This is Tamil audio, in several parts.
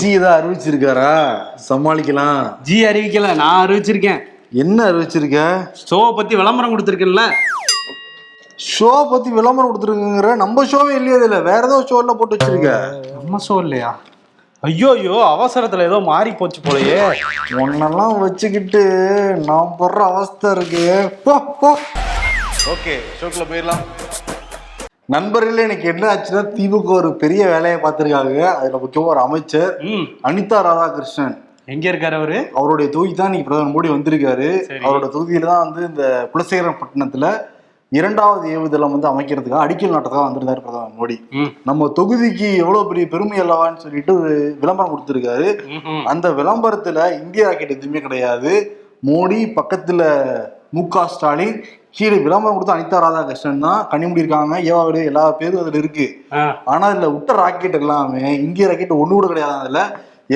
ஜி தான் அறிவிச்சிருக்காரா? சமாளிக்கலாம். ஜி அறிவிக்கல நான் அறிவிச்சிருக்கேன். என்ன அறிவிச்சிருக்க? ஷோவை பத்தி விளம்பரம் கொடுத்துருக்கேன்ல. ஷோ பத்தி விளம்பரம் கொடுத்துருக்குங்கிற நம்ம ஷோவே இல்லையா இதுல? வேற ஏதோ ஷோல போட்டு வச்சிருக்க. நம்ம ஷோ இல்லையா? ஐயோ ஐயோ அவசரத்துல ஏதோ மாறி போச்சு போலயே. உன்னெல்லாம் வச்சுக்கிட்டு நான் படுற அவஸ்தை இருக்கு. போ போ. ஓகே ஷோக்குள்ள போயிடலாம். நண்பர்களே எனக்கு என்ன ஆச்சுன்னா திமுக ஒரு பெரிய வேலையை பார்த்திருக்காங்க. அதுல முக்கியமா ஒரு அமைச்சர் அனிதா ராதாகிருஷ்ணன். எங்க இருக்காரு அவரு? அவருடைய தொகுதி தான் இன்னைக்கு பிரதமர் மோடி வந்திருக்காரு. அவரோட தொகுதியில தான் வந்து இந்த குலசேகரப்பட்டினத்துல இரண்டாவது ஏவுதளம் வந்து அமைக்கிறதுக்காக அடிக்கல் நாட்டத்துக்காக வந்திருந்தாரு பிரதமர் மோடி. நம்ம தொகுதிக்கு எவ்வளவு பெரிய பெருமை அல்லவான்னு சொல்லிட்டு ஒரு விளம்பரம் கொடுத்திருக்காரு. அந்த விளம்பரத்துல இந்திய ராக்கெட் எதுவுமே கிடையாது. மோடி பக்கத்துல மு க ஸ்டாலின் கீழே விளம்பரம் கொடுத்த அனிதா ராதாகிருஷ்ணன் தான் கனிமுடி இருக்காங்க. ஏவாவிடு எல்லா பேரும் அதுல இருக்கு. ஆனா இதுல விட்ட ராக்கெட் எல்லாமே இந்திய ராக்கெட் ஒண்ணு கூட கிடையாது. அதுல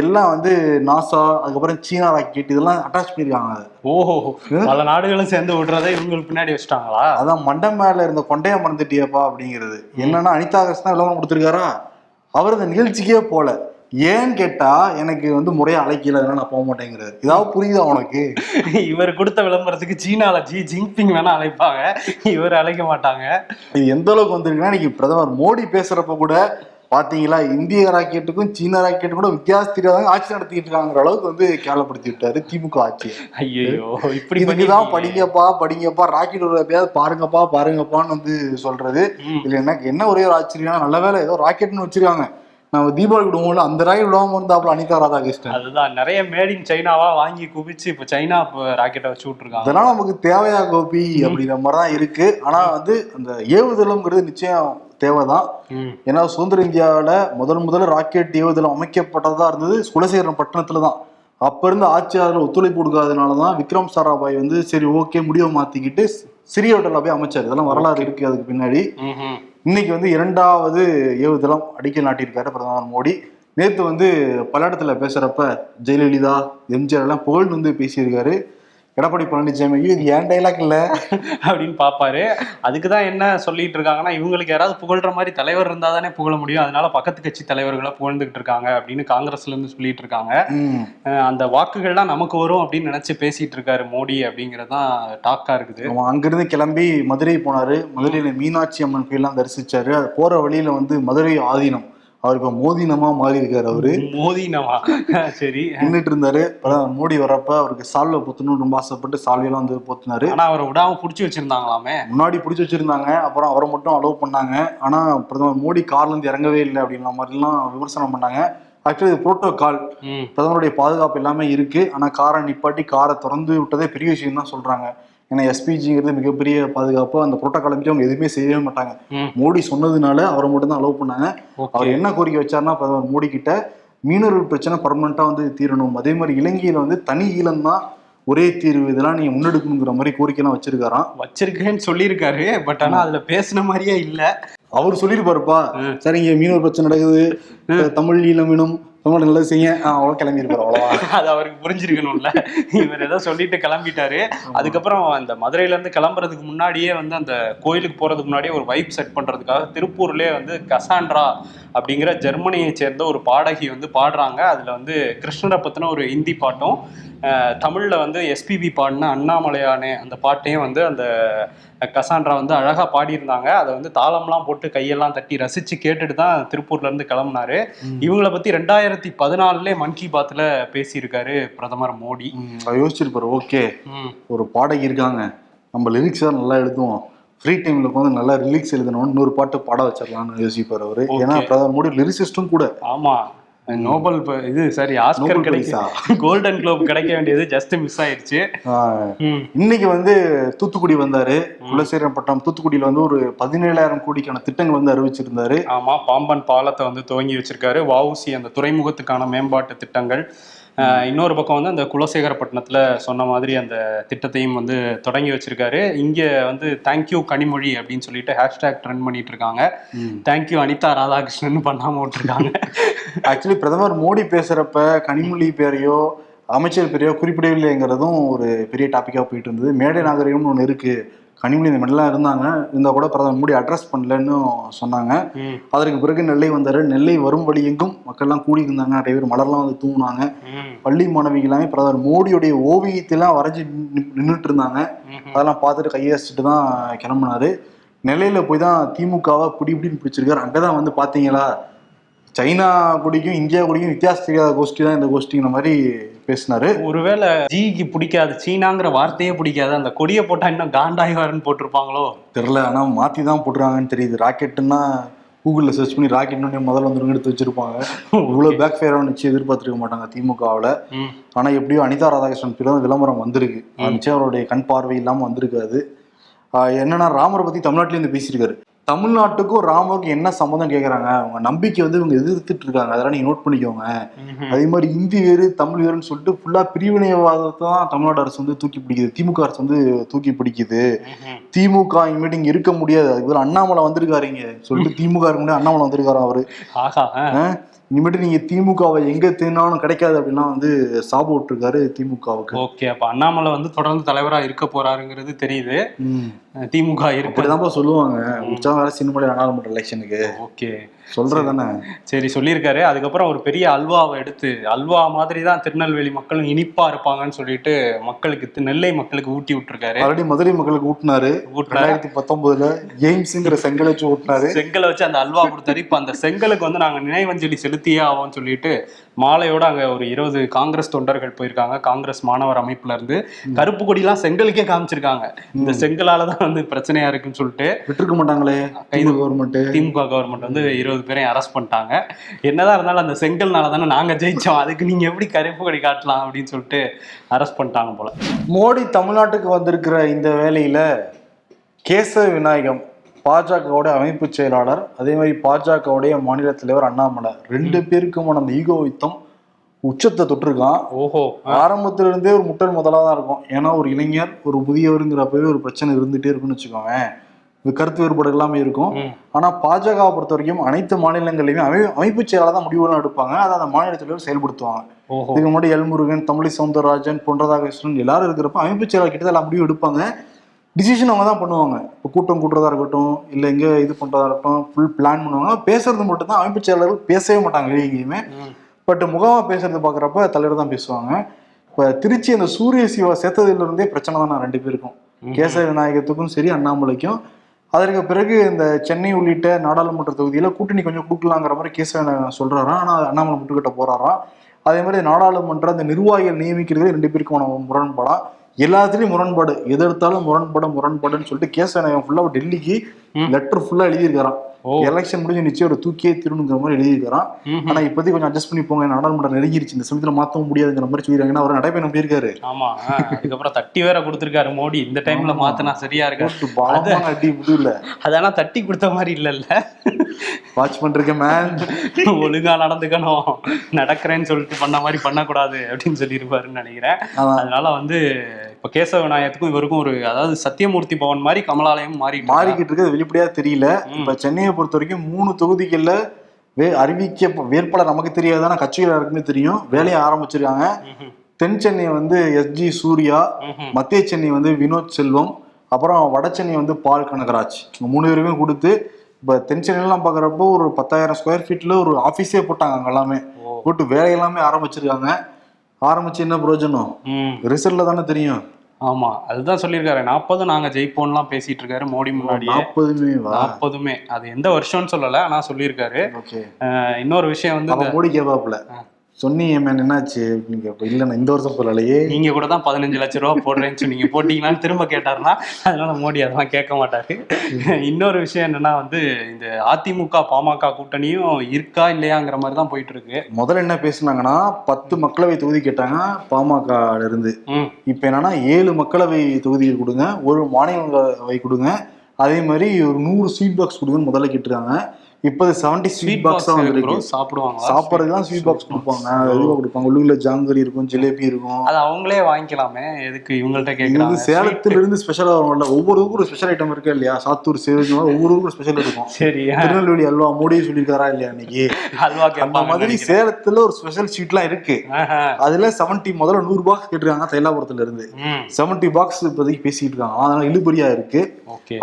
எல்லாம் வந்து நாசா அதுக்கப்புறம் சீனா ராக்கெட் இதெல்லாம் அட்டாச் பண்ணிருக்காங்க. ஓஹோ. பல நாடுகளும் சேர்ந்து விடுறதை இவங்களுக்கு பின்னாடி வச்சுட்டாங்களா? அதான் மண்டம் மேல இருந்த கொண்டைய மறந்துட்டியப்பா அப்படிங்கிறது. என்னன்னா அனிதா கிருஷ்ணா விளம்பரம் கொடுத்திருக்காரா? அவர் இந்த நிகழ்ச்சிக்கே போல. ஏன்னு கேட்டா எனக்கு வந்து முறையா அழைக்கல நான் போக மாட்டேங்கிறாரு ஏதாவது புரியுதா உனக்கு? இவர் கொடுத்த விளம்பரத்துக்கு சீனால ஜி ஜின்பிங் வேணா அழைப்பாங்க. இவர் அழைக்க மாட்டாங்க. இது எந்த அளவுக்கு வந்திருக்குன்னா இன்னைக்கு பிரதமர் மோடி பேசுறப்ப கூட பாத்தீங்களா இந்திய ராக்கெட்டுக்கும் சீன ராக்கெட்டுக்கும் கூட வித்தியாசம் தெரியாதவங்க ஆட்சி நடத்திட்டு இருக்காங்கிற அளவுக்கு வந்து கேவலப்படுத்தி விட்டாரு திமுக ஆட்சி. ஐயோ இப்படி பண்ணிருக்கீங்க. படிங்கப்பா படிங்கப்பா ராக்கெட் ஒரு எப்பயாவது பாருங்கப்பா பாருங்கப்பான்னு வந்து சொல்றது. இதுல எனக்கு என்ன ஒரே ஒரு ஆச்சரியம் நல்ல வேலை ஏதோ ராக்கெட்னு வச்சிருக்காங்க. நம்ம தீபாவளி விடுவோம்ல அந்த ராக்கெட் விடாம இருந்தாப்புல அனிதா ராதாகிருஷ்ணன் அதுதான் நிறைய மேட் இன் சைனாவா வாங்கி குவிச்சு இப்ப சைனா ராக்கெட்டை வச்சு விட்டுருக்காங்க. அதெல்லாம் நமக்கு தேவையா கோபி? அப்படிங்கிற மாதிரி தான் இருக்கு. ஆனா வந்து அந்த ஏவுதளம்ங்கிறது நிச்சயம் தேவைதான். ஏன்னா சுதந்திர இந்தியாவுல முதல் முதல்ல ராக்கெட் ஏவுதளம் அமைக்கப்பட்டதா இருந்தது குலசேகரம் பட்டணத்துல தான் அப்ப இருந்து ஆட்சியாளர் ஒத்துழைப்பு கொடுக்காதனால தான் விக்ரம் சாராபாய் வந்து சரி ஓகே முடிவை மாத்திக்கிட்டு சிறிய ஹோட்டல்ல போய் அமைச்சார். இதெல்லாம் வரலாறு இருக்கு அதுக்கு பின்னாடி. இன்னைக்கு வந்து இரண்டாவது ஏவுதளம் அடிக்கல் நாட்டியிருக்காரு பிரதமர் மோடி. நேற்று வந்து பல்லடத்துல பேசுகிறப்ப ஜெயலலிதா எம்ஜிஆர் எல்லாம் புகழ்ந்து வந்து பேசியிருக்காரு. எடப்பாடி பழனிசாமி இது ஏன் டைலாக் இல்ல? அப்படின்னு பாப்பாரு. அதுக்குதான் என்ன சொல்லிட்டு இருக்காங்கன்னா இவங்களுக்கு யாராவது புகழ்ற மாதிரி தலைவர் இருந்தா தானே புகழ முடியும். அதனால பக்கத்து கட்சி தலைவர்களை புகழ்ந்துகிட்டு இருக்காங்க அப்படின்னு காங்கிரஸ்ல இருந்து சொல்லிட்டு இருக்காங்க. அந்த வாக்குகள்லாம் நமக்கு வரும் அப்படின்னு நினைச்சு பேசிட்டு இருக்காரு மோடி அப்படிங்கறதுதான் டாக்கா இருக்குது. அவன் அங்கிருந்து கிளம்பி மதுரை போனாரு. மதுரையில மீனாட்சி அம்மன் கோயிலாம் தரிசிச்சாரு. அது போற வழியில வந்து மதுரை ஆதீனம். அவர் இப்ப மோதினமா மாறி இருக்காரு அவரு. மோதி நவா சரி நின்றுட்டு இருந்தாரு மோடி வர்றப்ப அவருக்கு சால்வை பொத்தணும்னு ரொம்ப ஆசைப்பட்டு சால்வையெல்லாம் வந்து பொத்துனாரு. ஆனா அவரை விடாம புடிச்சு வச்சிருந்தாங்களாமே? முன்னாடி பிடிச்சி வச்சிருந்தாங்க. அப்புறம் அவரை மட்டும் அலோவ் பண்ணாங்க. ஆனா பிரதமர் மோடி கார்ல இருந்து இறங்கவே இல்லை அப்படின்ற மாதிரிலாம் விமர்சனம் பண்ணாங்க. ஆக்சுவலி இது புரோட்டோகால் பிரதமருடைய பாதுகாப்பு எல்லாமே இருக்கு. ஆனா காரை நிப்பாட்டி காரை திறந்து விட்டதே பெரிய விஷயம் தான் சொல்றாங்க. ஏன்னா எஸ்பிஜிங்கிறது மிகப்பெரிய பாதுகாப்பு அந்த புரோட்டோகால் பற்றி அவங்க எதுவுமே செய்யவே மாட்டாங்க. மோடி சொன்னதுனால அவரை மட்டும் தான் அலோவ் பண்ணாங்க. அவர் என்ன கோரிக்கை வச்சாருன்னா பிரதமர் மோடி கிட்ட மீனவர்கள் பிரச்சனை பர்மனண்டா வந்து தீரணும். அதே மாதிரி இலங்கையில வந்து தனி ஈழம் தான் ஒரே தீர்வு. இதெல்லாம் நீங்க முன்னெடுக்கணுங்கிற மாதிரி கோரிக்கைலாம் வச்சிருக்காராம். வச்சிருக்கேன்னு சொல்லியிருக்காரு. பட் ஆனா அதுல பேசின மாதிரியே இல்ல. அவர் சொல்லியிருப்பாருப்பா. ம். சரிங்க மீனவர் பிரச்சனை நடக்குது. தமிழ் ஈழம் மீனும் தமிழ் நல்லா செய்ய அவ்வளோ கிளம்பியிருப்பாரு அவ்வளோவா? அது அவருக்கு புரிஞ்சிருக்கணும்ல. இவர் ஏதோ சொல்லிட்டு கிளம்பிட்டாரு. அதுக்கப்புறம் அந்த மதுரையில இருந்து கிளம்புறதுக்கு முன்னாடியே வந்து அந்த கோயிலுக்கு போறதுக்கு முன்னாடியே ஒரு வைப் செட் பண்றதுக்காக திருப்பூர்லயே வந்து கசாண்ட்ரா அப்படிங்கிற ஜெர்மனியை சேர்ந்த ஒரு பாடகி வந்து பாடுறாங்க. அதுல வந்து கிருஷ்ணரை பத்தின ஒரு ஹிந்தி பாட்டும் தமிழ்ல வந்து எஸ்பிபி பாடின அண்ணாமலையானே அந்த பாட்டையும் வந்து அந்த கசாண்ட்ரா வந்து அழகா பாடியிருந்தாங்க. அதை வந்து தாளம்லாம் போட்டு கையெல்லாம் தட்டி ரசிச்சு கேட்டுட்டு தான் திருப்பூர்ல இருந்து கிளம்புனாரு இவங்கள பத்தி ரெண்டாயிரத்தி பதினாலுல மன் கி பாத்ல பேசியிருக்காரு பிரதமர் மோடி. யோசிச்சிருப்பாரு ஓகே. ஒரு பாடகி இருக்காங்க. நம்ம லிரிக்ஸ் தான் நல்லா எழுதுவோம். ஃப்ரீ டைம்ல உட்காந்து நல்லா லிரிக்ஸ் எழுதணும் இன்னொரு பாட்டு பாட வச்சிடலாம்னு யோசிப்பாரு அவரு. ஏன்னா பிரதமர் மோடி லிரிசிஸ்டும் கூட. ஆமா. நோபல் இது சாரி ஆஸ்கர் கிடைக்க கோல்டன் குளோப் கிடைக்க வேண்டியது ஜஸ்ட் மிஸ் ஆயிடுச்சு. இன்னைக்கு வந்து தூத்துக்குடி வந்தாரு. குலசேகரம் பட்டம் தூத்துக்குடியில வந்து ஒரு பதினேழாயிரம் கோடிக்கான திட்டங்கள் வந்து அறிவிச்சிருந்தாரு. ஆமா பாம்பன் பாலத்தை வந்து துவங்கி வச்சிருக்காரு. வஉசி அந்த துறைமுகத்துக்கான மேம்பாட்டு திட்டங்கள். இன்னொரு பக்கம் வந்து அந்த குலசேகரப்பட்டினத்துல சொன்ன மாதிரி அந்த திட்டத்தையும் வந்து தொடங்கி வச்சிருக்காரு. இங்க வந்து தேங்க்யூ கனிமொழி அப்படின்னு சொல்லிட்டு ஹேஷ்டேக் ட்ரெண்ட் பண்ணிட்டு இருக்காங்க. தேங்க்யூ அனிதா ராதாகிருஷ்ணன் பண்ணாம விட்டுருக்காங்க. ஆக்சுவலி பிரதமர் மோடி பேசுறப்ப கனிமொழி பேரையோ அமைச்சர் பேரையோ குறிப்பிடவில்லைங்கிறதும் ஒரு பெரிய டாபிக்கா போயிட்டு இருந்தது. மேடை நாகரிகம்னு ஒன்று இருக்கு. கனிமொழி இந்த மாதிரிலாம் இருந்தாங்க. இருந்தா கூட பிரதமர் மோடி அட்ரஸ் பண்ணலன்னு சொன்னாங்க. அதற்கு பிறகு நெல்லை வந்தாரு. நெல்லை வரும் வழி எங்கும் மக்கள்லாம் கூடி இருந்தாங்க நிறைய பேர் மலர்லாம் வந்து தூங்குனாங்க பள்ளி மாணவிகளாமே பிரதமர் மோடியுடைய ஓவியத்தெல்லாம் வரைஞ்சி நின்றுட்டு இருந்தாங்க. அதெல்லாம் பார்த்துட்டு கையசிச்சுட்டு தான் கிளம்புனாரு. நெல்லையில போய் தான் திமுகவை பிடி பிடின்னு பிடிச்சிருக்காரு. அங்கதான் வந்து பாத்தீங்களா? சைனா குடிக்கும் இந்தியா குடிக்கும் வித்தியாசம் தெரியாத கோஷ்டி தான் இந்த கோஷ்டிங்கிற மாதிரி பேசினாரு. ஒருவேளை ஜிக்கு பிடிக்காது சீனாங்கிற வார்த்தையே பிடிக்காது அந்த கொடியை போட்டா இன்னும் காண்டாய்வாருன்னு போட்டிருப்பாங்களோ? தெரில ஆனா மாத்தி தான் போட்டுருக்காங்கன்னு தெரியுது. ராக்கெட்டுன்னா கூகுளில் சர்ச் பண்ணி ராக்கெட்னு முதல்ல வந்து எடுத்து வச்சிருப்பாங்க. இவ்வளோ பேக் ஃபேர் நிச்சயம் எதிர்பார்த்திருக்க மாட்டாங்க திமுகவில். ம், ஆனா எப்படியோ அனிதா ராதாகிருஷ்ணன் தான் விளம்பரம் வந்திருக்கு. நிச்சயம் அவருடைய கண் பார்வை இல்லாம வந்திருக்காது. என்னன்னா ராமரை பத்தி தமிழ்நாட்டுல இருந்து பேசியிருக்காரு. தமிழ்நாட்டுக்கும் ராமருக்கும் என்ன சம்மந்தம் கேக்குறாங்க? அவங்க நம்பிக்கை வந்து இவங்க எதிர்த்துட்டு இருக்காங்க. அதெல்லாம் நீங்க நோட் பண்ணிக்கோங்க. அதே மாதிரி இந்தி வேறு தமிழ் வேறுன்னு சொல்லிட்டு ஃபுல்லா பிரிவினைவாதத்தை தான் தமிழ்நாடு அரசு வந்து தூக்கி பிடிக்குது. திமுக அரசு வந்து தூக்கி பிடிக்குது. திமுக இனிமேட்டு இங்க இருக்க முடியாது. அதுக்கு அண்ணாமலை வந்திருக்காருங்க சொல்லிட்டு திமுக அண்ணாமலை வந்திருக்காரு அவரு. இனிமேட்டு நீங்க திமுகவை எங்க தேனாலும் கிடைக்காது அப்படின்னா வந்து சாபம் விட்டுருக்காரு திமுகவுக்கு. ஓகே அப்ப அண்ணாமலை வந்து தொடர்ந்து தலைவரா இருக்க போறாருங்கிறது தெரியுது. திமுக இருக்கு அப்படிதான்ப்பா சொல்லுவாங்க. உற்சாகம் வேற சினிமாவில் நாடாளுமன்ற எலெக்ஷனுக்கு ஓகே. சொல்றதானே? சரி சொல்லியிருக்காரு. அதுக்கப்புறம் ஒரு பெரிய அல்வாவை எடுத்து அல்வா மாதிரி தான் திருநெல்வேலி மக்களும் இனிப்பா இருப்பாங்கன்னு சொல்லிட்டு மக்களுக்கு நெல்லை மக்களுக்கு ஊட்டி விட்டுருக்காரு. ஆல்ரெடி மதுரை மக்களுக்கு ஊட்டினாரு. ரெண்டாயிரத்தி பத்தொன்பதுல எய்ம்ஸ்ங்கிற செங்கல் வச்சு ஊட்டினாரு. செங்கலை வச்சு அந்த அல்வா கொடுத்தாரு. இப்ப அந்த செங்கலுக்கு வந்து நாங்க நினைவஞ்சலி செலுத்தியே ஆவோம்னு சொல்லிட்டு மாலையோட அங்க ஒரு இருபது காங்கிரஸ் தொண்டர்கள் போயிருக்காங்க. காங்கிரஸ் மாணவர் அமைப்புல இருந்து கருப்பு கொடிலாம் செங்கலுக்கே காமிச்சிருக்காங்க. இந்த செங்கலால தான் வந்து பிரச்சனையா இருக்குன்னு சொல்லிட்டு விட்டுருக்க மாட்டாங்களே? கைது கவர்மெண்ட் திமுக கவர்மெண்ட் வந்து இருபது பேரையும் அரெஸ்ட் பண்ணிட்டாங்க. என்னதான் இருந்தாலும் அந்த செங்கல்னால தானே நாங்க ஜெயிச்சோம். அதுக்கு நீங்க எப்படி கருப்பு கொடி காட்டலாம் அப்படின்னு சொல்லிட்டு அரெஸ்ட் பண்ணிட்டாங்க போல. மோடி தமிழ்நாட்டுக்கு வந்திருக்கிற இந்த வேலையில கேசவ விநாயகம் பாஜகவுடைய அமைப்பு செயலாளர் அதே மாதிரி பாஜகவுடைய மாநில தலைவர் அண்ணாமலை. ரெண்டு பேருக்குமான அந்த ஈகோ யுத்தம் உச்சத்தை தொட்டிருக்கான். ஓஹோ. ஆரம்பத்துல இருந்தே ஒரு முட்டல் முதலா தான் இருக்கும். ஏன்னா ஒரு இளைஞர் ஒரு புதியவருங்கிறப்பவே ஒரு பிரச்சனை இருந்துட்டே இருக்குன்னு வச்சுக்கோங்க இது கருத்து வேறுபாடு எல்லாமே இருக்கும். ஆனா பாஜகவை பொறுத்த வரைக்கும் அனைத்து மாநிலங்களையுமே அமை அமைப்பு செயலாளர் தான் முடிவுலாம் எடுப்பாங்க. அதை அந்த மாநில தலைவர் செயல்படுத்துவாங்க. இதுக்கு முன்னாடி எல்முருகன் தமிழி சவுந்தரராஜன் பொன்றதாகிருஷ்ணன் எல்லாரும் இருக்கிறப்ப அமைப்பு செயலாளர் கிட்ட எல்லாம் முடிவு எடுப்பாங்க. டிசிஷன் அவங்க தான் பண்ணுவாங்க. இப்போ கூட்டம் கூட்டுறதா இருக்கட்டும் இல்லை எங்கே இது பண்ணுறதா இருக்கட்டும் ஃபுல் பிளான் பண்ணுவாங்க. பேசுறது மட்டும் தான் அமைப்பு செயலாளர்கள் பேசவே மாட்டாங்க வெளியே எங்கேயுமே. பட் முகமா பேசுறது பார்க்குறப்ப தலைவர் தான் பேசுவாங்க. இப்போ திருச்சி அந்த சூரிய சிவா சேர்த்ததுல இருந்தே பிரச்சனை தான் நான் ரெண்டு பேருக்கும். கேசவ விநாயகத்துக்கும் சரி அண்ணாமலைக்கும். அதற்கு பிறகு இந்த சென்னை உள்ளிட்ட நாடாளுமன்ற தொகுதியில கூட்டணி கொஞ்சம் கொடுக்கலாங்கிற மாதிரி கேசவ விநாயகன் சொல்றாராம் ஆனா அண்ணாமலை முட்டுக்கிட்ட போறாராம் அதே மாதிரி நாடாளுமன்ற அந்த நிர்வாகிகள் நியமிக்கிறது ரெண்டு பேருக்குமான முரண்பாடா? எல்லாத்துலயும் முரண்பாடு எது எடுத்தாலும் முரண்பாடு முரண்பாடுன்னு சொல்லிட்டு கேசவ விநாயகன் ஃபுல்லா டெல்லிக்கு. லெட்டர் ஃபுல்லா எழுதியிருக்காராம் எலெக்ஷன் முடிஞ்சு நிச்சயம் ஒரு தூக்கியே திருணுங்கிற மாதிரி எழுதியிருக்காராம் ம்ஹும். ஆனா இப்போதைக்கு கொஞ்சம் அட்ஜஸ்ட் பண்ணி போங்க நாடாளுமன்றம் நெருங்கிருச்சு இந்த சமயத்துல மாத்தவும் முடியாதுங்கிற மாதிரி சொல்லிடுறாங்க ஏன்னா அவர் நடைபயணம் போயிருக்காரு. ஆமா அதுக்கப்புறம் தட்டி வேற கொடுத்திருக்காரு மோடி. இந்த டைம்ல. மாத்தினா சரியா இருக்கா? அடி முடியல அதெல்லாம் தட்டி கொடுத்த மாதிரி இல்லல்ல. வாட்ச் பண்றேன் மேன் ஒழுங்கா நடந்துக்கணும். நடக்கிறேன்னு சொல்லிட்டு பண்ண மாதிரி பண்ணக்கூடாது அப்படின்னு சொல்லியிருப்பாருன்னு நினைக்கிறேன். அதான். அதனால வந்து இப்ப கேசவ விநாயகத்துக்கும் இவருக்கும் ஒரு அதாவது சத்தியமூர்த்தி பவன் மாதிரி கமலாலயம் மாறி மாறிக்கிட்டு இருக்கிறது வெளிப்படையா தெரியல. இப்ப சென்னையை பொறுத்த வரைக்கும் மூணு தொகுதிகள்ல வே அறிவிக்க வேட்பாளர் நமக்கு தெரியாது ஆனா கட்சிகள் யாருக்குமே தெரியும். வேலையை ஆரம்பிச்சிருக்காங்க. தென் சென்னை வந்து எஸ்ஜி சூர்யா மத்திய சென்னை வந்து வினோத் செல்வம் அப்புறம் வட சென்னை வந்து பால் கனகராஜ். மூணு பேருமே கொடுத்து இப்போ தென் சென்னையெல்லாம் பார்க்குறப்போ ஒரு பத்தாயிரம் ஸ்கொயர் ஃபீட்ல ஒரு ஆஃபீஸே போட்டாங்க அங்க எல்லாமே. போட்டு வேலை எல்லாமே ஆரம்பிச்சிருக்காங்க. ஆரம்பிச்சு என்ன பிரயோஜனம்? ரிசல்ட்ல தானே தெரியும். ஆமா அதுதான் சொல்லியிருக்காரு. நாற்பது நாங்க ஜெயிப்போம்லாம் பேசிட்டு இருக்காரு மோடி முன்னாடியே. நாற்பதுமே நாற்பதுமே. அது எந்த வருஷம்னு சொல்லல ஆனா சொல்லியிருக்காரு. இன்னொரு விஷயம் வந்து மோடி கேப்பாப்ல சொன்னீங்க மேன் என்னாச்சு? அப்படின்னு கேப்ப இல்ல நான் இந்த வருஷம் சொல்லலையே. நீங்க கூட தான் பதினஞ்சு லட்ச ரூபா போடுறேன்னு சொன்னீங்க. போட்டீங்களான்னு திரும்ப கேட்டாருன்னா அதனால மோடி அதெல்லாம் கேட்க மாட்டாரு. இன்னொரு விஷயம் என்னன்னா வந்து இந்த அதிமுக பாமக கூட்டணியும் இருக்கா இல்லையாங்கிற மாதிரி தான் போயிட்டு இருக்கு முதல்ல என்ன பேசுனாங்கன்னா பத்து மக்களவை தொகுதி கேட்டாங்க பாமக இருந்து இப்ப என்னன்னா ஏழு மக்களவை தொகுதிகள் கொடுங்க ஒரு மாநிலங்களவை கொடுங்க. அதே மாதிரி ஒரு நூறு சீட் பாக்ஸ் கொடுங்கன்னு முதல்ல கேட்டிருக்காங்க. இப்போது செவன்டி ஸ்வீட் பாக்ஸ் தான் வந்துருக்கு. சாப்பிடுவாங்க சாப்பிட்றதுக்கு தான் ஸ்வீட் பாக்ஸ் கொடுப்பாங்க. இதுவாக கொடுப்பாங்க. உள்ளுக்குள்ள ஜாங்கரி இருக்கும் ஜிலேபி இருக்கும். அது அவங்களே வாங்கிக்கலாமே. எதுக்கு இவங்கள்ட்ட கேக்குறாங்க? சேலத்துல இருந்து ஸ்பெஷலா வரும்ல. ஒவ்வொரு ஊருக்கும் ஒரு ஸ்பெஷல் ஐட்டம் இருக்கு இல்லையா? சாத்தூர் சேவை ஒவ்வொரு ஊருக்கும் ஸ்பெஷல் இருக்கும். சரி திருநெல்வேலி அல்வா மோடி சொல்லியிருக்காரா இல்லையா இன்னைக்கு? அல்வா அந்த மாதிரி சேலத்துல ஒரு ஸ்பெஷல் ஸ்வீட்லாம் இருக்கு. அதுல செவன்டி முதல்ல நூறு பாக்ஸ் கேட்டிருக்காங்க தைலாபுரத்துல இருந்து செவன்டி பாக்ஸ் இப்போதைக்கு பேசிட்டு இருக்காங்க. அதனால இழுபறியா இருக்கு.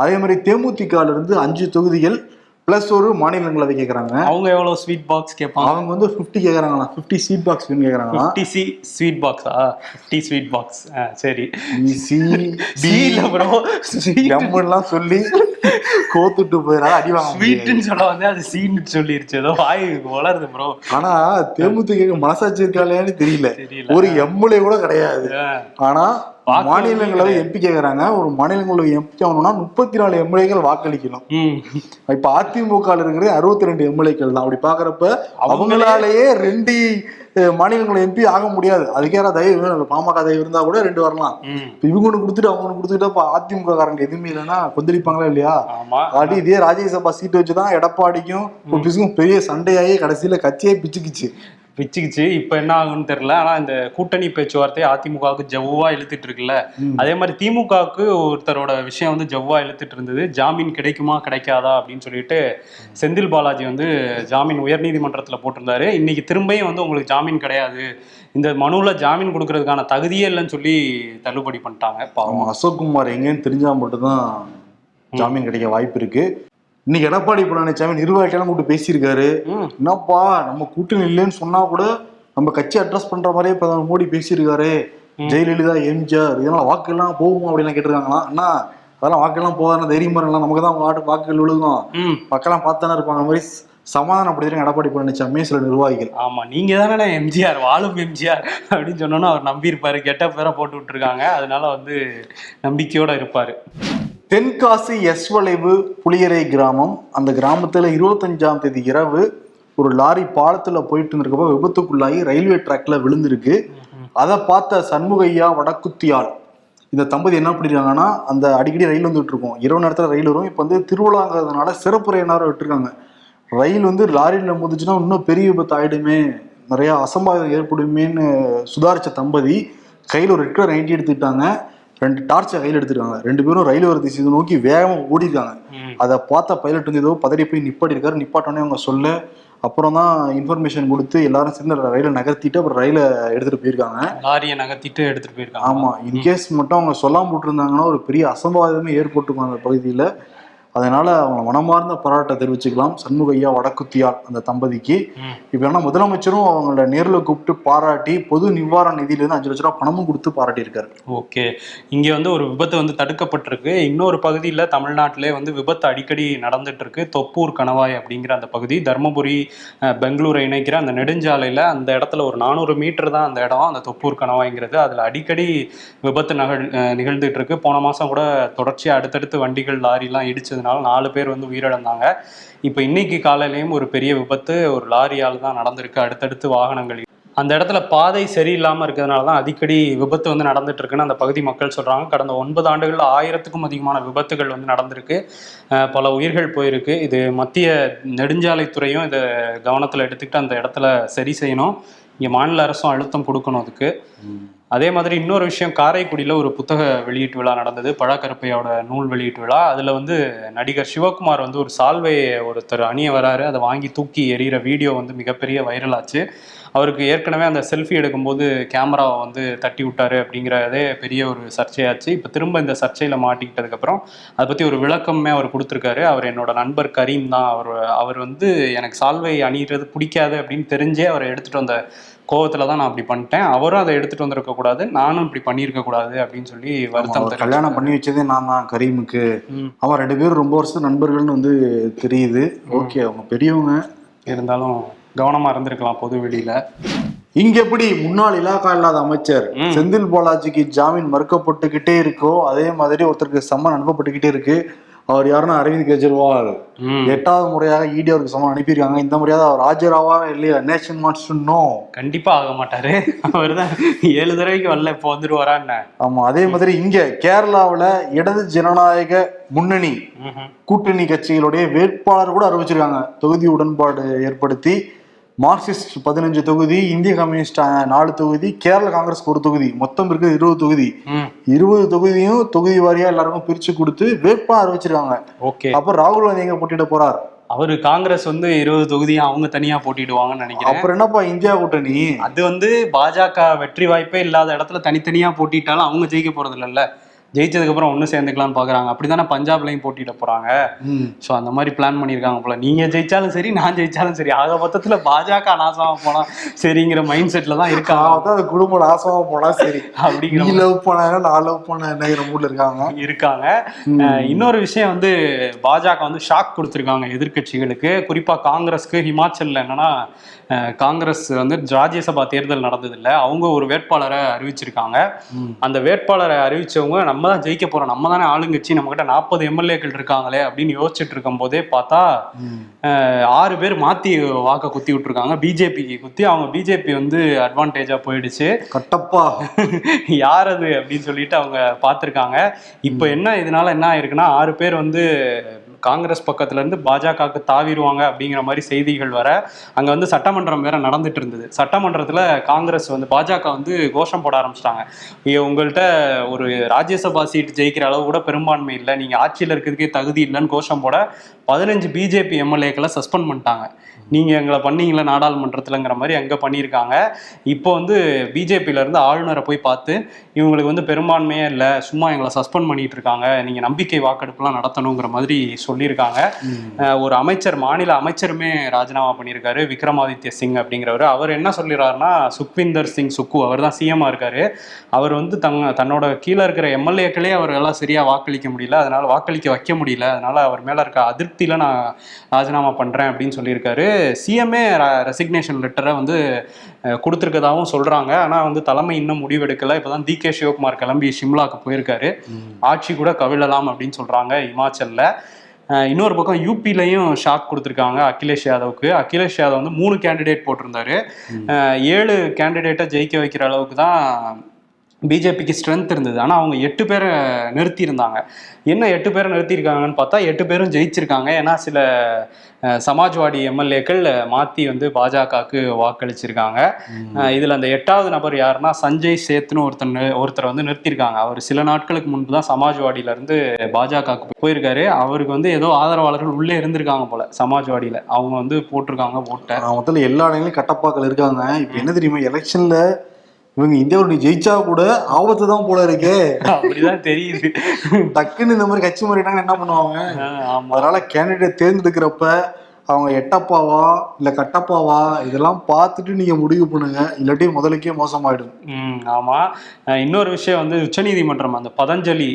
அதே மாதிரி தேமுதிகல இருந்து அஞ்சு தொகுதிகள் பிளஸ் ஒரு மாநிலங்களவை கேக்குறாங்க. அவங்க எவ்வளவு ஸ்வீட் பாக்ஸ் கேட்பாங்க? அவங்க வந்து 50 கேக்குறாங்களா 50 சீட் பாக்ஸ் கேக்குறாங்களா ஃபிஃப்டி சி ஸ்வீட் பாக்ஸா ஃபிஃப்டி ஸ்வீட் பாக்ஸ் சரி. சி இல்ல ப்ரோ எல்லாம் சொல்லி கோத்துட்டு போயிடறாங்க அடி வாங்க. ஸ்வீட்னு சொல்ல வந்து அது சீன்னு சொல்லிருச்சு. ஏதோ வாய் வளருது ப்ரோ ஆனா தேமுதிக மனசாட்சி இருக்காளேன்னு தெரியல. தெரியல. ஒரு எம்எல்ஏ கூட கிடையாது. ஆனா மாநிலங்களவை எம்பி கேக்குறாங்க. ஒரு மாநிலங்களவை எம்பி ஆகணும்னா முப்பத்தி நாலு எம்எல்ஏக்கள் வாக்களிக்கணும். இப்ப அதிமுக இருக்கிறது அறுபத்தி ரெண்டு எம்எல்ஏக்கள் தான். அப்படி பாக்குறப்ப அவங்களாலேயே ரெண்டு மாநிலங்களவை எம்பி ஆக முடியாது. அதுக்கே தயவு பாமக தயவு இருந்தா கூட ரெண்டு வரலாம். இவங்க ஒண்ணு கொடுத்துட்டு அவங்க ஒண்ணு கொடுத்துட்டு அதிமுக காரங்க எதுவுமே இல்லைன்னா கொந்தளிப்பாங்களா இல்லையா? அடி இதே ராஜ்யசபா சீட் வச்சுதான் எடப்பாடிக்கும் பெரிய சண்டையாகி கடைசியில கட்சியே பிச்சுக்குச்சு. பிச்சுக்குச்சு. இப்ப என்ன ஆகும்னு தெரியல. ஆனா இந்த கூட்டணி பேச்சுவார்த்தை அதிமுகவுக்கு ஜவ்வா இழுத்துட்டு இருக்குல்ல. அதே மாதிரி திமுகவுக்கு ஒருத்தரோட விஷயம் வந்து ஜவ்வா இழுத்துட்டு இருந்தது. ஜாமீன் கிடைக்குமா கிடைக்காதா அப்படின்னு சொல்லிட்டு செந்தில் பாலாஜி வந்து ஜாமீன் உயர்நீதிமன்றத்துல போட்டிருந்தாரு. இன்னைக்கு திரும்பியும் வந்து உங்களுக்கு ஜாமீன் கிடையாது. இந்த மனுவுல ஜாமீன் கொடுக்கறதுக்கான தகுதியே இல்லைன்னு சொல்லி தள்ளுபடி பண்ணிட்டாங்க பாவம். அசோக்குமார் எங்கன்னு தெரிஞ்சா மட்டும்தான் ஜாமீன் கிடைக்க வாய்ப்பு இருக்கு. இன்னைக்கு எடப்பாடி பழனிசாமி நிர்வாகிகள்லாம் கூப்பிட்டு பேசியிருக்காரு. என்னப்பா நம்ம கூட்டணி இல்லைன்னு சொன்னா கூட நம்ம கட்சி அட்ரஸ் பண்ற மாதிரியே பிரதமர் மோடி பேசியிருக்காரு. ஜெயலலிதா எம்ஜிஆர் இதெல்லாம் வாக்கெல்லாம் போகுமா அப்படிலாம் கேட்டிருக்காங்களா? அண்ணா அதெல்லாம் வாக்கெல்லாம் போதான தைரியமா இருக்கலாம் நமக்கு தான் வாட்டு வாக்குகள் விழுகும். மக்கள்லாம் பார்த்தானே இருப்பாங்க. மாதிரி சமாதானப்படுத்திருக்காங்க எடப்பாடி பழனிசாமி சில நிர்வாகிகள். ஆமா நீங்க தானே எம்ஜிஆர் வாழும் எம்ஜிஆர் அப்படின்னு சொன்னோன்னா அவர் நம்பியிருப்பாரு. கெட்ட பேரை போட்டு விட்டுருக்காங்க. அதனால வந்து நம்பிக்கையோட இருப்பாரு. தென்காசி எஸ் வளைவு புளியரை கிராமம். அந்த கிராமத்தில் இருபத்தஞ்சாம் தேதி இரவு ஒரு லாரி பாலத்தில் போயிட்டு இருந்திருக்கப்ப விபத்துக்குள்ளாகி ரயில்வே ட்ராக்ல விழுந்திருக்கு. அதை பார்த்த சண்முகையா வடக்குத்தியால் இந்த தம்பதி என்ன பண்ணிருக்காங்கன்னா அந்த அடிக்கடி ரயில் வந்துட்டு இருக்கும். இரவு நேரத்தில் ரயில் வரும். இப்போ வந்து திருவிழாங்கிறதுனால சிறப்பு நேரம் விட்டுருக்காங்க. ரயில் வந்து லாரியில் முதிச்சுன்னா இன்னும் பெரிய விபத்து ஆயிடுமே நிறையா அசம்பாவிதம் ஏற்படுமேன்னு சுதாரித்த தம்பதி கையில் ஒரு ரெட் கலர் நைட்டி எடுத்துக்கிட்டாங்க. ரெண்டு டார்ச்சை கையில் எடுத்துருக்காங்க. ரெண்டு பேரும் ரயில் வர திசை நோக்கி வேகமாக ஓடிருக்காங்க. அதை பார்த்த பைலட் வந்து ஏதோ பதறி போய் நிப்பாட்டிருக்காரு நிப்பாட்டோன்னே அவங்க சொல்ல அப்புறம் தான் இன்ஃபர்மேஷன் கொடுத்து எல்லாரும் சேர்ந்து ரயிலை நகர்த்திட்டு அப்புறம் ரயிலை எடுத்துட்டு போயிருக்காங்க. லாரியை நகர்த்திட்டு எடுத்துட்டு போயிருக்காங்க. ஆமா. இன்கேஸ் மட்டும் அவங்க சொல்லாம போட்டிருந்தாங்கன்னா ஒரு பெரிய அசம்பாவிதமே ஏற்பட்டுக்கும் அந்த பகுதியில. அதனால அவங்க மனமார்ந்த பாராட்டை தெரிவிச்சுக்கலாம். சண்முகையா வடக்குத்தியார் அந்த தம்பதிக்கு. இப்ப என்ன முதலமைச்சரும் அவங்கள நேர்ல கூப்பிட்டு பாராட்டி பொது நிவாரண நிதியில இருந்து அஞ்சு லட்ச ரூபாய் பணமும் கொடுத்து பாராட்டியிருக்காரு. ஓகே. இங்க வந்து ஒரு விபத்து வந்து தடுக்கப்பட்டிருக்கு. இன்னொரு பகுதியில் தமிழ்நாட்டிலே வந்து விபத்து அடிக்கடி நடந்துட்டு இருக்கு தொப்பூர் கணவாய் அப்படிங்கிற அந்த பகுதி. தர்மபுரி பெங்களூரை இணைக்கிற அந்த நெடுஞ்சாலையில அந்த இடத்துல ஒரு நானூறு மீட்டர் தான் அந்த இடம். அந்த தொப்பூர் கணவாய்ங்கிறது. அதுல அடிக்கடி விபத்து நகழ் நிகழ்ந்துட்டு இருக்கு போன மாசம் கூட தொடர்ச்சியா அடுத்தடுத்து வண்டிகள் லாரிலாம் இடிச்சதுனால நாலு பேர் வந்து உயிரிழந்தாங்க. இப்போ இன்னைக்கு காலையிலையும் ஒரு பெரிய விபத்து ஒரு லாரியால் தான் நடந்திருக்கு. அடுத்தடுத்து வாகனங்கள். அந்த இடத்துல பாதை சரியில்லாமல் இருக்கிறதுனால தான் அடிக்கடி விபத்து வந்து நடந்துட்டு இருக்குன்னு அந்த பகுதி மக்கள் சொல்கிறாங்க கடந்த ஒன்பது ஆண்டுகளில் ஆயிரத்துக்கும் அதிகமான விபத்துகள் வந்து நடந்திருக்கு. பல உயிர்கள் போயிருக்கு. இது மத்திய நெடுஞ்சாலைத்துறையும் இதை கவனத்தில் எடுத்துக்கிட்டு அந்த இடத்துல சரி செய்யணும். இங்கே மாநில அரசும் அழுத்தம் கொடுக்கணும் அதுக்கு. அதே மாதிரி இன்னொரு விஷயம் காரைக்குடியில் ஒரு புத்தக வெளியீட்டு விழா நடந்தது பழக்கருப்பையோட நூல் வெளியீட்டு விழா. அதில் வந்து நடிகர் சிவகுமார் வந்து ஒரு சால்வையை ஒருத்தர் அணிய வராரு. அதை வாங்கி தூக்கி எறிகிற வீடியோ வந்து மிகப்பெரிய வைரல் ஆச்சு அவருக்கு ஏற்கனவே அந்த செல்ஃபி எடுக்கும்போது கேமராவை வந்து தட்டி விட்டாரு அப்படிங்கிறதே பெரிய ஒரு சர்ச்சையாச்சு. இப்போ திரும்ப இந்த சர்ச்சையில் மாட்டிக்கிட்டதுக்கப்புறம் அதை பற்றி ஒரு விளக்கமே அவர் கொடுத்துருக்காரு. அவர் என்னோட நண்பர் கரீம் தான். அவர் அவர் வந்து எனக்கு சால்வை அணிகிறது பிடிக்காது அப்படின்னு தெரிஞ்சே அவரை எடுத்துகிட்டு வந்த கோவத்தில் தான் நான் அப்படி பண்ணிட்டேன். அவரும் அதை எடுத்துகிட்டு வந்திருக்க கூடாது நானும் இப்படி பண்ணியிருக்க கூடாது அப்படின்னு சொல்லி வருத்தம் கல்யாணம் பண்ணி வச்சதே நான் தான் கரீமுக்கு. அவன் ரெண்டு பேரும் ரொம்ப வருஷம் நண்பர்கள்னு வந்து தெரியுது. ஓகே அவங்க பெரியவங்க. இருந்தாலும் கவனமா இருந்திருக்கலாம் பொது வெளியில. இங்க எப்படி? முன்னாள் இலாக்கா இல்லாத அமைச்சர். செந்தில் பாலாஜிக்கு ஜாமீன் மறுக்கப்பட்டுக்கிட்டே இருக்கோ அதே மாதிரி ஒருத்தருக்கு சம்மன் அனுப்பப்பட்டுக்கிட்டே இருக்கு. அவர் யாருன்னா அரவிந்த் கெஜ்ரிவால். எட்டாவது முறையாக இடி அவருக்கு சமம் அனுப்பியிருக்காங்க. இந்த முறையாவது அவர் ராஜராவா இல்லையா? நேஷன் நோ கண்டிப்பா ஆக மாட்டாரு. அவர் தான் ஏழு தடவைக்கு வரல இப்போ வந்துட்டு வரான்னு ஆமா அதே மாதிரி இங்க கேரளாவுல இடது ஜனநாயக முன்னணி கூட்டணி கட்சிகளுடைய வேட்பாளர் கூட அறிவிச்சிருக்காங்க. தொகுதி உடன்பாடு ஏற்படுத்தி மார்க்சிஸ்ட் பதினஞ்சு தொகுதி இந்திய கம்யூனிஸ்ட் நாலு தொகுதி கேரள காங்கிரஸ்க்கு ஒரு தொகுதி. மொத்தம் இருக்குது இருபது தொகுதி. இருபது தொகுதியும் தொகுதி வாரியா எல்லாருக்கும் பிரிச்சு கொடுத்து வேட்பாளர் அறிவிச்சிருக்காங்க. ஓகே. அப்ப ராகுல் காந்தி எங்க போட்டியிட போறார்? அவரு காங்கிரஸ் வந்து இருபது தொகுதியும் அவங்க தனியா போட்டிடுவாங்கன்னு நினைக்கிறேன். அப்புறம் என்னப்பா இந்தியா கூட்டணி? அது வந்து பாஜக வெற்றி வாய்ப்பே இல்லாத இடத்துல தனித்தனியா போட்டிட்டாலும் அவங்க ஜெயிக்க போறது இல்லைல்ல ஜெயிச்சதுக்கு அப்புறம் ஒண்ணு சேர்ந்துக்கலாம்னு பாக்குறாங்க. அப்படிதானே பஞ்சாப்லயும் போட்டியிட போறாங்க. ம். சோ அந்த மாதிரி பிளான் பண்ணிருக்காங்க போல. நீங்க ஜெயிச்சாலும் சரி நான் ஜெயிச்சாலும் சரி. ஆக மொத்தத்துல பாஜக நாசமா போனா சரிங்கிற மைண்ட் செட்ல தான் இருக்காங்க. நான் அந்த குடும்பம் நாசமா போனா சரி. அப்படிங்கிற லவ் பண்ண நான் லவ் பண்ண என்னங்கிற மூட்ல இருக்காங்க. இருக்காங்க. இன்னொரு விஷயம் வந்து பாஜக வந்து ஷாக் கொடுத்துருக்காங்க எதிர்க்கட்சிகளுக்கு. குறிப்பா காங்கிரஸ்க்கு ஹிமாச்சல்ல என்னன்னா காங்கிரஸ் வந்து ராஜ்யசபா தேர்தல் நடந்தது இல்ல அவங்க ஒரு வேட்பாளரை அறிவிச்சிருக்காங்க. அந்த வேட்பாளரை அறிவிச்சவங்க நம்ம தான் ஜெயிக்க போறோம். நம்ம தானே ஆளுங்கட்சி நம்ம கிட்ட நாற்பது எம்எல்ஏக்கள் இருக்காங்களே அப்படின்னு யோசிச்சுட்டு இருக்கும் போதே பார்த்தா ஆறு பேர் மாத்தி வாக்க குத்தி விட்டுருக்காங்க. பிஜேபிக்கு குத்தி அவங்க பிஜேபி வந்து அட்வான்டேஜா போயிடுச்சு. கட்டப்பா. யார் அது அப்படின்னு சொல்லிட்டு அவங்க பார்த்துருக்காங்க. இப்போ என்ன இதனால என்ன ஆயிருக்குன்னா ஆறு பேர் வந்து காங்கிரஸ் பக்கத்துலேருந்து பாஜகவுக்கு தாவிடுவாங்க அப்படிங்கிற மாதிரி செய்திகள் வர அங்கே வந்து சட்டமன்றம் வேற நடந்துட்டு இருந்தது. சட்டமன்றத்தில் காங்கிரஸ் வந்து பாஜக வந்து கோஷம் போட ஆரம்பிச்சிட்டாங்க. உங்கள்கிட்ட ஒரு ராஜ்யசபா சீட் ஜெயிக்கிற அளவு கூட பெரும்பான்மை இல்லை. நீங்கள் ஆட்சியில் இருக்கிறதுக்கே தகுதி இல்லைன்னு கோஷம் போட பதினஞ்சு பிஜேபி எம்எல்ஏக்களை சஸ்பெண்ட் பண்ணிட்டாங்க. நீங்க எங்களை பண்ணீங்களா நாடாளுமன்றத்துலங்கிற மாதிரி அங்க பண்ணியிருக்காங்க. இப்போ வந்து பிஜேபியில இருந்து ஆளுநரை போய் பார்த்து இவங்களுக்கு வந்து பெரும்பான்மையே இல்லை சும்மா எங்களை சஸ்பெண்ட் பண்ணிட்டு இருக்காங்க நீங்க நம்பிக்கை வாக்கெடுப்புலாம் நடத்தணுங்கிற மாதிரி சொல்லியிருக்காங்க. ஒரு அமைச்சர் மாநில அமைச்சருமே ராஜினாமா பண்ணியிருக்காரு விக்ரமாதித்ய சிங் அப்படிங்கிறவர். அவர் என்ன சொல்லிடுறாருன்னா சுக்விந்தர் சிங் சுக்கு அவர் தான் சிஎம்மா இருக்காரு. அவர் வந்து தங்க தன்னோட கீழே இருக்கிற எம்எல்ஏக்களே அவர் எல்லாம் சரியா வாக்களிக்க முடியல. அதனால வாக்களிக்க வைக்க முடியல. அதனால அவர் மேல இருக்க அதிருப்தியில நான் ராஜினாமா பண்றேன் அப்படின்னு சொல்லியிருக்காரு. சிஎம்ஏ ரெசிக்னேஷன் லெட்டரை வந்து அஹ், கொடுத்திருக்கதாவும் சொல்றாங்க. ஆனா வந்து தலைமை இன்னும் முடிவெடுக்கல. இப்பதான் டி கே சிவகுமார் கிளம்பி சிம்லாக்கு போயிருக்காரு. ஆட்சி கூட கவிழலாம் அப்படின்னு சொல்றாங்க இமாச்சல்ல. இன்னொரு பக்கம் யூபிலையும் ஷாக் கொடுத்துருக்காங்க அகிலேஷ் யாதவுக்கு. அகிலேஷ் யாதவ் வந்து மூணு கேண்டிடேட் போட்டிருந்தாரு. ஏழு கேண்டிடேட்டை ஜெயிக்க வைக்கிற அளவுக்கு தான் பிஜேபிக்கு ஸ்ட்ரென்த் இருந்தது. ஆனால் அவங்க எட்டு பேரை நிறுத்தியிருந்தாங்க. என்ன எட்டு பேரை நிறுத்தியிருக்காங்கன்னு பார்த்தா எட்டு பேரும் ஜெயிச்சிருக்காங்க. ஏன்னா சில சமாஜ்வாடி எம்எல்ஏக்கள் மாற்றி வந்து பாஜகவுக்கு வாக்களிச்சிருக்காங்க. இதுல அந்த எட்டாவது நபர் யாருன்னா சஞ்சய் சேத்னு ஒருத்தர் ஒருத்தர் வந்து நிறுத்தியிருக்காங்க. அவர் சில நாட்களுக்கு முன்பு தான் சமாஜ்வாடியில இருந்து பாஜகவுக்கு போயிருக்காரு. அவருக்கு வந்து ஏதோ ஆதரவாளர்கள் உள்ளே இருந்திருக்காங்க போல சமாஜ்வாடியில. அவங்க வந்து போட்டிருக்காங்க ஓட்டை. முதல்ல எல்லா இடங்களையும் கட்டப்பாக்கள் இருக்காங்க. இப்ப என்ன தெரியுமா? எலெக்ஷன்ல இவங்க இந்தியாவோட ஜெயிச்சா கூட ஆபத்து தான் போல இருக்கே. அப்படிதான் தெரியுது. டக்குன்னு இந்த மாதிரி கட்சி மாறிட்டாங்க என்ன பண்ணுவாங்க? அதனால கேண்டிடேட் தேர்ந்தெடுக்கிறப்ப அவங்க எட்டப்பாவா இல்ல கட்டப்பாவா இதெல்லாம் பார்த்துட்டு நீங்க முடிவு பண்ணுங்க. இல்லாட்டி முதலுக்கே மோசமாயிடும். ம் ஆமா. இன்னொரு விஷயம் வந்து உச்சநீதிமன்றம் அந்த பதஞ்சலி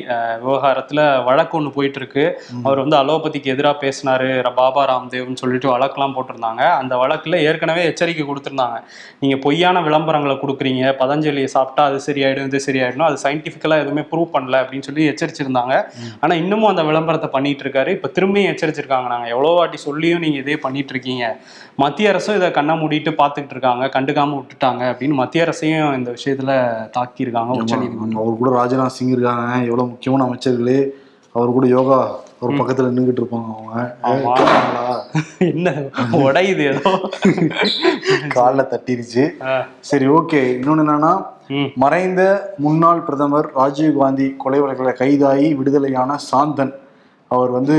விவகாரத்துல வழக்கு ஒன்று போயிட்டு இருக்கு அவர் வந்து அலோபதிக்கு எதிராக பேசினாரு பாபா ராம்தேவ்னு சொல்லிட்டு வழக்கெல்லாம் போட்டிருந்தாங்க. அந்த வழக்குல ஏற்கனவே எச்சரிக்கை கொடுத்துருந்தாங்க. நீங்க பொய்யான விளம்பரங்களை கொடுக்குறீங்க பதஞ்சலியை சாப்பிட்டா அது சரியாயிடும் இது சரியாயிடும் அது சயின்டிஃபிக்கலா எதுவுமே ப்ரூவ் பண்ணல அப்படின்னு சொல்லி எச்சரிச்சிருந்தாங்க. ஆனா இன்னமும் அந்த விளம்பரத்தை பண்ணிட்டு இருக்காரு. இப்ப திரும்பியும் எச்சரிச்சிருக்காங்க. நாங்க எவ்வளோ வாட்டி சொல்லியும் நீங்க இதே பண்ணிட்டு இருக்கீங்க மத்திய அரசும் இதை கண்ணை மூடிட்டு பார்த்துக்கிட்டு இருக்காங்க. கண்டுக்காம விட்டுட்டாங்க அப்படின்னு மத்திய அரசையும் இந்த விஷயத்துல தாக்கியிருக்காங்க அவர் கூட ராஜ்நாத் சிங் இருக்காங்க. எவ்வளவு முக்கியமான அமைச்சர்களே. அவர் கூட யோகா ஒரு பக்கத்துல நின்றுட்டு இருப்பாங்க அவங்க? என்ன உடையுது ஏதோ? கால்ல தட்டிருச்சு. சரி ஓகே. இன்னொன்னு என்னன்னா மறைந்த முன்னாள் பிரதமர் ராஜீவ் காந்தி கொலை வழக்கில் கைதாகி விடுதலையான சாந்தன். அவர் வந்து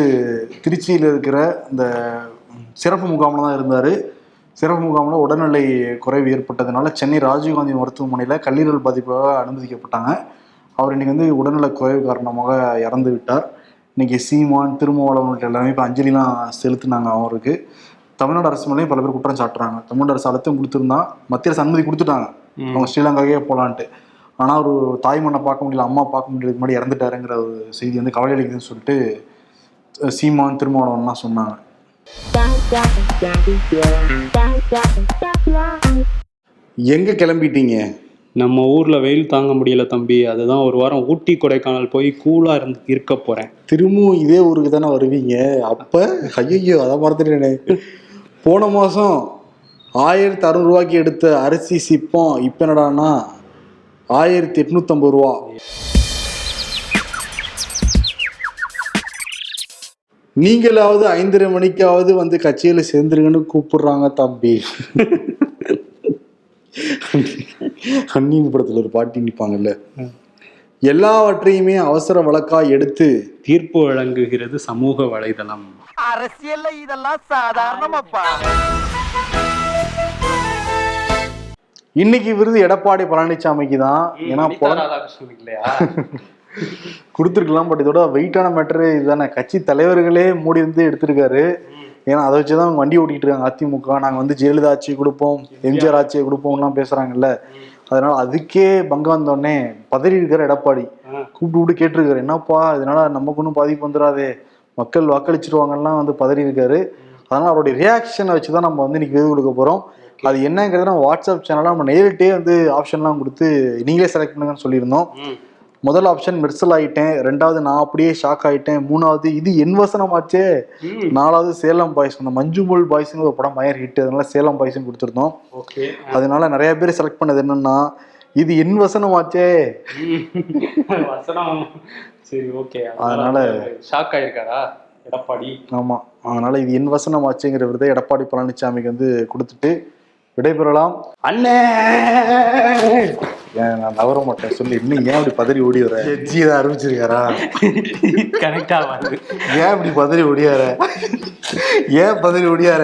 திருச்சியில் இருக்கிற இந்த சிறப்பு முகாமில் தான் இருந்தார். சிறப்பு முகாமில் உடல்நிலை குறைவு ஏற்பட்டதுனால சென்னை ராஜீவ்காந்தி மருத்துவமனையில் கல்லீரல் பாதிப்பாக அனுமதிக்கப்பட்டாங்க. அவர் இன்னைக்கு வந்து உடல்நல குறைவு காரணமாக இறந்து விட்டார். இன்னைக்கு சீமான் திருமாவளவன் உள்ளிட்ட எல்லாமே இப்போ அஞ்சலிலாம் செலுத்தினாங்க அவருக்கு. தமிழ்நாடு அரசு மேலேயும் பல பேர் குற்றம் சாட்டுறாங்க. தமிழ்நாடு அரசு அழுத்தம் கொடுத்துருந்தா மத்திய அரசு அனுமதி கொடுத்துட்டாங்க. அவங்க ஸ்ரீலங்காவே போகலான்ட்டு ஆனால் ஒரு தாய் மண்ணை பார்க்க முடியல அம்மா பார்க்க முடியல முன்னாடி இறந்துட்டாருங்கிற ஒரு செய்தி வந்து கவலை அளிக்குதுன்னு சொல்லிட்டு சீமான் திருமாவளவன்லாம் சொன்னாங்க. எங்க கிளம்பிட்டீங்க? நம்ம ஊர்ல வெயில் தாங்க முடியல தம்பி. அதுதான் ஒரு வாரம் ஊட்டி கொடைக்கானல் போய் கூலா இருந்து இருக்க போறேன். திரும்பவும் இதே ஊருக்கு தானே வருவீங்க? அப்ப? ஐயோ அதை மறந்துட்டேனே. போன மாசம் ஆயிரத்தி அறுநூறுவாய்க்கு எடுத்த அரிசி சிப்பம் இப்ப என்னடான்னா ஆயிரத்தி எட்நூத்தம்பது ரூபா. நீங்களாவது ஐந்தரை மணிக்காவது வந்து கட்சியில சேர்ந்துருங்கன்னு கூப்பிடுறாங்க தம்பி. அந்நியன் படத்துல ஒரு பாட்டி நிப்பாங்கல்ல. எல்லாவற்றையுமே அவசர வழக்கா எடுத்து தீர்ப்பு வழங்குகிறது சமூக வலைதளம். அரசியல்ல இதெல்லாம் சாதாரணமாப்பா. இன்னைக்கு விருது எடப்பாடி பழனிசாமிக்கு தான். ஏன்னா கொடுத்துருக்கலாம் பட் இதோட வெயிட்டான மேட்டரு இதுதானே. கட்சி தலைவர்களே மூடி வந்து எடுத்திருக்காரு. ஏன்னா அதை வச்சு தான் வண்டி ஓட்டிட்டு இருக்காங்க அதிமுக. நாங்கள் வந்து ஜெயலலிதா ஆட்சியை கொடுப்போம் எம்ஜிஆர் ஆட்சியை கொடுப்போம்லாம் பேசுகிறாங்கல்ல அதனால அதுக்கே பங்கம் வந்தோடனே பதறி இருக்கிற எடப்பாடி. கூப்பிட்டு கூப்பிட்டு கேட்டிருக்காரு. என்னப்பா இதனால நமக்கு ஒன்றும் பாதிப்பு வந்துடாதே. மக்கள் வாக்களிச்சிருவாங்கலாம் வந்து பதறி இருக்காரு. அதனால அவருடைய ரியாக்ஷனை வச்சு தான் நம்ம வந்து இன்னைக்கு விருது கொடுக்க போகிறோம் அது என்னங்கிறத நம்ம வாட்ஸ்அப் சேனலாக நம்ம நேரிட்டே வந்து ஆப்ஷன்லாம் கொடுத்து நீங்களே செலக்ட் பண்ணுங்கன்னு சொல்லியிருந்தோம். முதல் ஆப்ஷன் மெர்சல் ஆயிட்டேன். ரெண்டாவது நான் அப்படியே ஷாக் ஆயிட்டேன். மூணாவது இது என் வசனமாச்சே. ம். நாலாவது சேலம் பாய்ஸ் அந்த மஞ்சுமல் பாய்ஸ்னு ஒரு படம் பயர் ஹிட் அதனால சேலம் பாய்ஸ்னு கொடுத்துருந்தோம். ஓகே. அதனால நிறைய பேர் செலக்ட் பண்ணது என்னன்னா இது என் வசனமாச்சே. வசனம். சரி ஓகே அதனால- ஷாக் ஆயிருக்காரா? எடப்பாடி. ஆமா. அதனால இது என் வசனமாச்சேங்கிற விருதை எடப்பாடி பழனிசாமிக்கு வந்து கொடுத்துட்டு விடைபெறலாம். அண்ணே! ஏன் நான் நவர மாட்டேன். சொல்லி இன்னும் ஏன் அப்படி பதறி ஓடி வர? ஜி தான் ஆரம்பிச்சிருக்காரா? கரெக்டா வருது. ஏன் இப்படி பதறி ஓடியார ஏன் பதறி ஓடியார